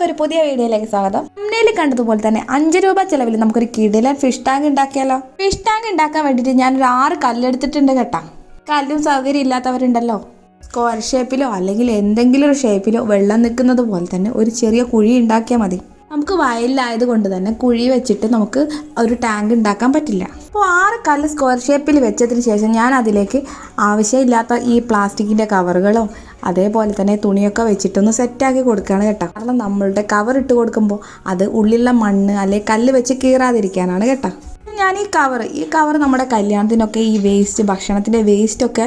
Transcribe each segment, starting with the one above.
എല്ലാവർക്കും ഒരു പുതിയ വീഡിയോയിലേക്ക് സ്വാഗതം. മുന്നേൽ കണ്ടതുപോലെ തന്നെ അഞ്ച് രൂപ ചെലവിൽ നമുക്കൊരു കിടിലൻ ഫിഷ് ടാങ്ക് ഉണ്ടാക്കിയാലോ? ഫിഷ് ടാങ്ക് ഉണ്ടാക്കാൻ വേണ്ടിയിട്ട് ഞാനൊരു ആറ് കല്ലെടുത്തിട്ടുണ്ട് കേട്ടാ. കല്ലും സൗകര്യം ഇല്ലാത്തവരുണ്ടല്ലോ. സ്ക്വയർ ഷേപ്പിലോ അല്ലെങ്കിൽ എന്തെങ്കിലും ഒരു ഷേപ്പിലോ വെള്ളം നിൽക്കുന്നത് പോലെ തന്നെ ഒരു ചെറിയ കുഴി ഉണ്ടാക്കിയാൽ മതി. നമുക്ക് വയലിലായത് കൊണ്ട് തന്നെ കുഴി വെച്ചിട്ട് നമുക്ക് ഒരു ടാങ്ക് ഉണ്ടാക്കാൻ പറ്റില്ല. അപ്പോൾ ആറ് കല്ല് സ്ക്വയർ ഷേപ്പിൽ വെച്ചതിന് ശേഷം ഞാൻ അതിലേക്ക് ആവശ്യമില്ലാത്ത ഈ പ്ലാസ്റ്റിക്കിന്റെ കവറുകളും അതേപോലെ തന്നെ തുണിയൊക്കെ വെച്ചിട്ടൊന്ന് സെറ്റാക്കി കൊടുക്കുകയാണ് കേട്ടോ. കാരണം നമ്മളുടെ കവർ ഇട്ട് കൊടുക്കുമ്പോൾ അത് ഉള്ളിലുള്ള മണ്ണ് അല്ലെങ്കിൽ കല്ല് വെച്ച് കീറാതിരിക്കാനാണ് കേട്ടോ. ഞാൻ ഈ കവർ ഈ കവർ നമ്മുടെ കല്യാണത്തിനൊക്കെ ഈ വേസ്റ്റ് ഭക്ഷണത്തിന്റെ വേസ്റ്റൊക്കെ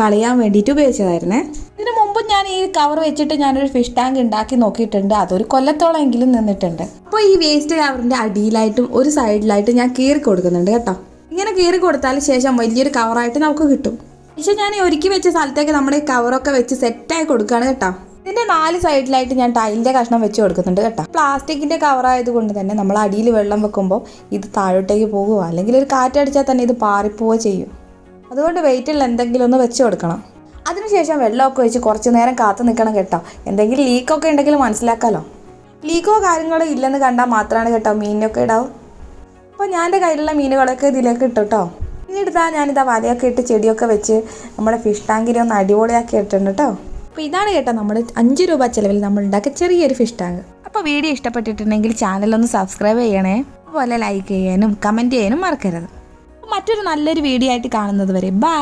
കളയാൻ വേണ്ടിയിട്ട് ഉപയോഗിച്ചതായിരുന്നേ. ഇതിനു മുമ്പ് ഞാൻ ഈ കവർ വെച്ചിട്ട് ഞാനൊരു ഫിഷ് ടാങ്ക് ഉണ്ടാക്കി നോക്കിയിട്ടുണ്ട്. അതൊരു കൊല്ലത്തോളമെങ്കിലും നിന്നിട്ടുണ്ട്. അപ്പോൾ ഈ വേസ്റ്റ് കവറിന്റെ അടിയിലായിട്ടും ഒരു സൈഡിലായിട്ടും ഞാൻ കീറി കൊടുക്കുന്നുണ്ട് കേട്ടോ. ഇങ്ങനെ കീറി കൊടുത്താൽ ശേഷം വലിയൊരു കവറായിട്ട് നമുക്ക് കിട്ടും. പക്ഷെ ഞാൻ ഒരുക്കി വെച്ച സ്ഥലത്തേക്ക് നമ്മുടെ ഈ കവറൊക്കെ വെച്ച് സെറ്റായി കൊടുക്കുകയാണ് കേട്ടോ. ഇതിന്റെ നാല് സൈഡിലായിട്ട് ഞാൻ ടൈലിന്റെ കഷ്ണം വെച്ച് കൊടുക്കുന്നുണ്ട് കേട്ടോ. പ്ലാസ്റ്റിക്കിന്റെ കവർ ആയതുകൊണ്ട് തന്നെ നമ്മൾ അടിയിൽ വെള്ളം വെക്കുമ്പോൾ ഇത് താഴോട്ടേക്ക് പോകുക അല്ലെങ്കിൽ ഒരു കാറ്റടിച്ചാൽ തന്നെ ഇത് പാറിപ്പോവുക ചെയ്യും. അതുകൊണ്ട് വെയിറ്റുള്ള എന്തെങ്കിലും ഒന്ന് വെച്ച് കൊടുക്കണം. അതിനുശേഷം വെള്ളമൊക്കെ ഒഴിച്ച് കുറച്ച് നേരം കാത്തു നിൽക്കണം കേട്ടോ. എന്തെങ്കിലും ലീക്കൊക്കെ ഉണ്ടെങ്കിൽ മനസ്സിലാക്കാലോ. ലീക്കോ കാര്യങ്ങളോ ഇല്ലെന്ന് കണ്ടാൽ മാത്രമാണ് കേട്ടോ മീനിനൊക്കെ ഇടാവും. അപ്പോൾ ഞാൻ എന്റെ കയ്യിലുള്ള മീനുകളൊക്കെ ഇതിലേക്ക് ഇട്ടു കേട്ടോ. പിന്നീടുതാ ഞാനിതാ വലയൊക്കെ ഇട്ട് ചെടിയൊക്കെ വെച്ച് നമ്മുടെ ഫിഷ് ടാങ്കിനെ ഒന്ന് അടിപൊളിയാക്കി ഇട്ടിട്ടുണ്ട് കേട്ടോ. അപ്പോൾ ഇതാണ് കേട്ടോ നമ്മൾ അഞ്ച് രൂപ ചിലവിൽ നമ്മൾ ഉണ്ടാക്കിയ ചെറിയൊരു ഫിഷ് ടാങ്ക്. അപ്പോൾ വീഡിയോ ഇഷ്ടപ്പെട്ടിട്ടുണ്ടെങ്കിൽ ചാനലൊന്ന് സബ്സ്ക്രൈബ് ചെയ്യണേ. അതുപോലെ ലൈക്ക് ചെയ്യാനും കമന്റ് ചെയ്യാനും മറക്കരുത്. മറ്റൊരു നല്ലൊരു വീഡിയോ ആയിട്ട് കാണുന്നത് വരെ ബൈ.